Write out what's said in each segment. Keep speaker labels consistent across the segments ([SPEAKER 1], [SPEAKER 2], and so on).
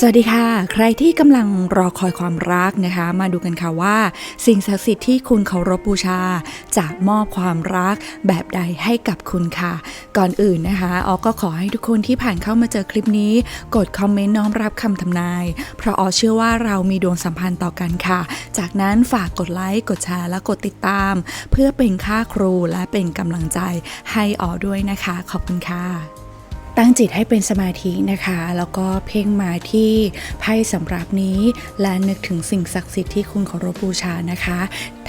[SPEAKER 1] สวัสดีค่ะ ใครที่กำลังรอคอยความรักนะคะ มาดูกันค่ะว่า สิ่งศักดิ์สิทธิ์ที่คุณเคารพบูชา จะมอบความรักแบบใดให้กับคุณค่ะ ก่อนอื่นนะคะออก็ขอให้ทุกคนที่ผ่านเข้ามาเจอคลิปนี้ กดคอมเมนต์น้อมรับคำทำนาย เพราะออเชื่อว่าเรามีดวงสัมพันธ์ต่อกันค่ะ จากนั้นฝากกดไลค์กดแชร์และกดติดตาม เพื่อเป็นค่าครูและเป็นกำลังใจให้ออด้วยนะคะ ขอบคุณค่ะ ตั้งจิตให้เป็นสมาธินะคะ แล้วก็เพ่งมาที่ไพ่สำรับนี้ และนึกถึงสิ่งศักดิ์สิทธิ์ที่คุณเคารพบูชานะคะ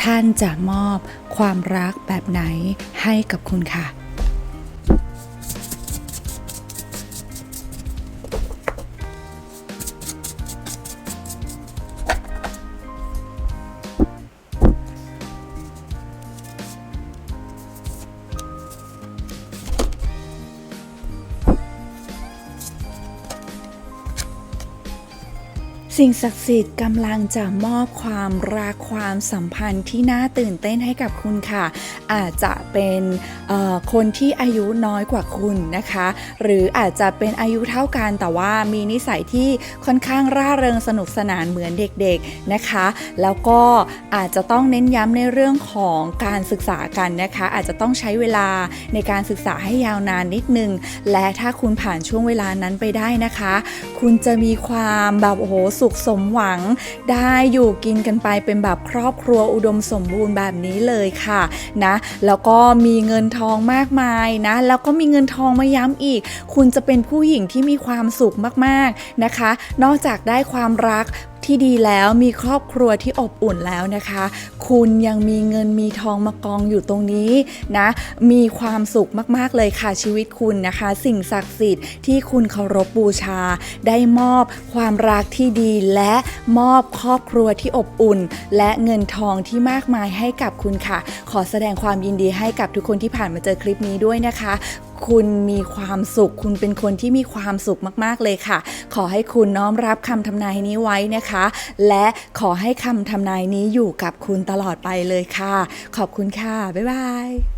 [SPEAKER 1] ท่านจะมอบความรักแบบไหนให้กับคุณค่ะ สิ่งศักดิ์สิทธิ์กำลังจะมอบความรักความสัมพันธ์ที่น่าตื่นเต้นให้กับคุณค่ะ อาจจะเป็นคนที่อายุน้อยกว่าคุณนะคะ หรืออาจจะเป็นอายุเท่ากันแต่ว่ามีนิสัยที่ค่อนข้างร่าเริงสนุกสนานเหมือนเด็กๆนะคะ แล้วก็อาจจะต้องเน้นย้ำในเรื่องของการศึกษากันนะคะ อาจจะต้องใช้เวลาในการศึกษาให้ยาวนานนิดนึง และถ้าคุณผ่านช่วงเวลานั้นไปได้นะคะ คุณจะมีความแบบโอ้โหสุขสมหวัง ได้อยู่กินกันไปเป็นแบบครอบครัวอุดมสมบูรณ์แบบนี้เลยค่ะนะแล้วก็มีเงินทองมากมายนะแล้วก็มีเงินทองมาย้ำอีก คุณจะเป็นผู้หญิงที่มีความสุขมากๆนะคะ นอกจากได้ความรัก ที่ดีแล้วมีครอบครัวที่อบอุ่นแล้วนะคะ คุณยังมีเงินมีทองมากองอยู่ตรงนี้นะมีความสุขมากๆเลยค่ะชีวิตคุณนะคะ สิ่งศักดิ์สิทธิ์ที่คุณเคารพบูชา ได้มอบความรักที่ดีและมอบครอบครัวที่อบอุ่น และเงินทองที่มากมายให้กับคุณค่ะ ขอแสดงความยินดีให้กับทุกคนที่ผ่านมาเจอคลิปนี้ด้วยนะคะ คุณมีความสุข คุณเป็นคนที่มีความสุขมากๆเลยค่ะ ขอให้คุณน้อมรับคำทำนายนี้ไว้นะคะ และขอให้คำทำนายนี้อยู่กับคุณตลอดไปเลยค่ะ ขอบคุณค่ะ บ๊ายบาย